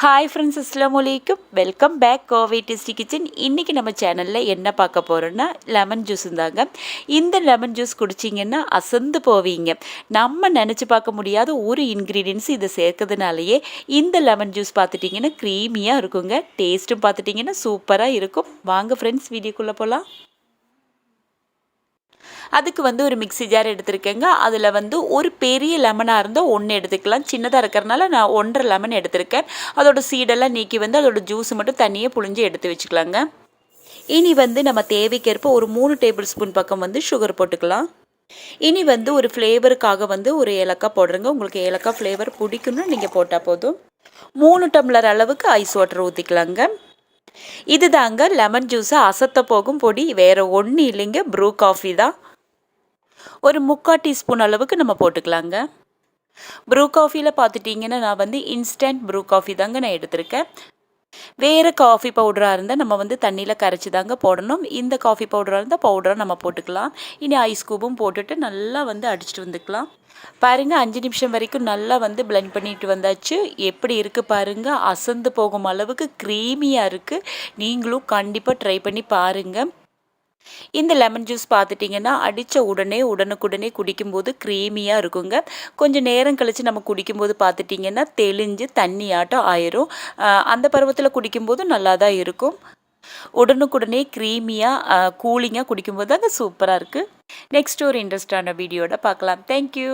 Hi friends அஸ்லாம் வலைக்கும் welcome back Kovai Tasty Kitchen இன்றைக்கி நம்ம சேனலில் என்ன பார்க்க போகிறோன்னா லெமன் ஜூஸ் தாங்க இந்த லெமன் ஜூஸ் குடிச்சிங்கன்னா அசந்து போவீங்க. நம்ம நினச்சி பார்க்க முடியாத ஒரு இன்க்ரீடியன்ஸ் இதை சேர்க்கறதுனாலயே இந்த லெமன் ஜூஸ் பார்த்துட்டிங்கன்னா க்ரீமியாக இருக்குங்க. டேஸ்ட்டும் பார்த்துட்டிங்கன்னா சூப்பராக இருக்கும். வாங்க ஃப்ரெண்ட்ஸ் வீடியோக்குள்ளே போகலாம் அதுக்கு வந்து ஒரு மிக்ஸி ஜார் எடுத்திருக்கேங்க. அதில் வந்து ஒரு பெரிய லெமனாக இருந்தால் ஒன்று எடுத்துக்கலாம். சின்னதாக இருக்கிறனால நான் ஒன்றரை லெமன் எடுத்திருக்கேன். அதோட சீடெல்லாம் நீக்கி வந்து அதோட ஜூஸ் மட்டும் தனியாக புழிஞ்சு எடுத்து வச்சுக்கலாங்க. இனி வந்து நம்ம தேவைக்கேற்ப ஒரு மூணு டேபிள் ஸ்பூன் பக்கம் வந்து சுகர் போட்டுக்கலாம். இனி வந்து ஒரு ஃப்ளேவருக்காக வந்து ஒரு ஏலக்காய் போடுறேங்க. உங்களுக்கு ஏலக்காய் ஃப்ளேவர் பிடிக்கணும்னு நீங்கள் போட்டால் போதும். மூணு டம்ளர் அளவுக்கு ஐஸ் வாட்டர் ஊற்றிக்கலாங்க இது தாங்க லெமன் ஜூஸை அசத்த போகும் பொடி. வேறு ஒன்றும் இல்லைங்க. ப்ரூ காஃபி தான். ஒரு முக்கால் டீஸ்பூன் அளவுக்கு நம்ம போட்டுக்கலாங்க. ப்ரூ காஃபியில் பார்த்துட்டிங்கன்னா நான் வந்து இன்ஸ்டன்ட் ப்ரூ காஃபி தாங்க நான் எடுத்திருக்கேன். வேறு காஃபி பவுடராக இருந்தால் நம்ம வந்து தண்ணியில் கரைச்சி தாங்க போடணும். இந்த காஃபி பவுடராக இருந்தால் பவுடராக நம்ம போட்டுக்கலாம். இனி ஐஸ் கூபும் போட்டுட்டு நல்லா வந்து அடிச்சுட்டு வந்துக்கலாம். பாருங்கள் அஞ்சு நிமிஷம் வரைக்கும் நல்லா வந்து பிளெண்ட் பண்ணிட்டு வந்தாச்சு. எப்படி இருக்குது பாருங்கள் அசந்து போகும் அளவுக்கு க்ரீமியாக இருக்குது நீங்களும் கண்டிப்பாக ட்ரை பண்ணி பாருங்கள் இந்த லெமன் ஜூஸ் பார்த்துட்டிங்கன்னா அடித்த உடனே உடனுக்குடனே குடிக்கும்போது க்ரீமியாக இருக்குங்க. கொஞ்சம் நேரம் கழித்து நம்ம குடிக்கும்போது பார்த்துட்டிங்கன்னா தெளிஞ்சு தண்ணியாட்டம் ஆயிரும். அந்த பருவத்தில் குடிக்கும்போது நல்லா தான் இருக்கும். உடனுக்குடனே க்ரீமியாக கூலிங்காக குடிக்கும்போது தாங்க சூப்பராக இருக்குது நெக்ஸ்ட் ஒரு இன்ட்ரெஸ்டான வீடியோட பார்க்கலாம். தேங்க்யூ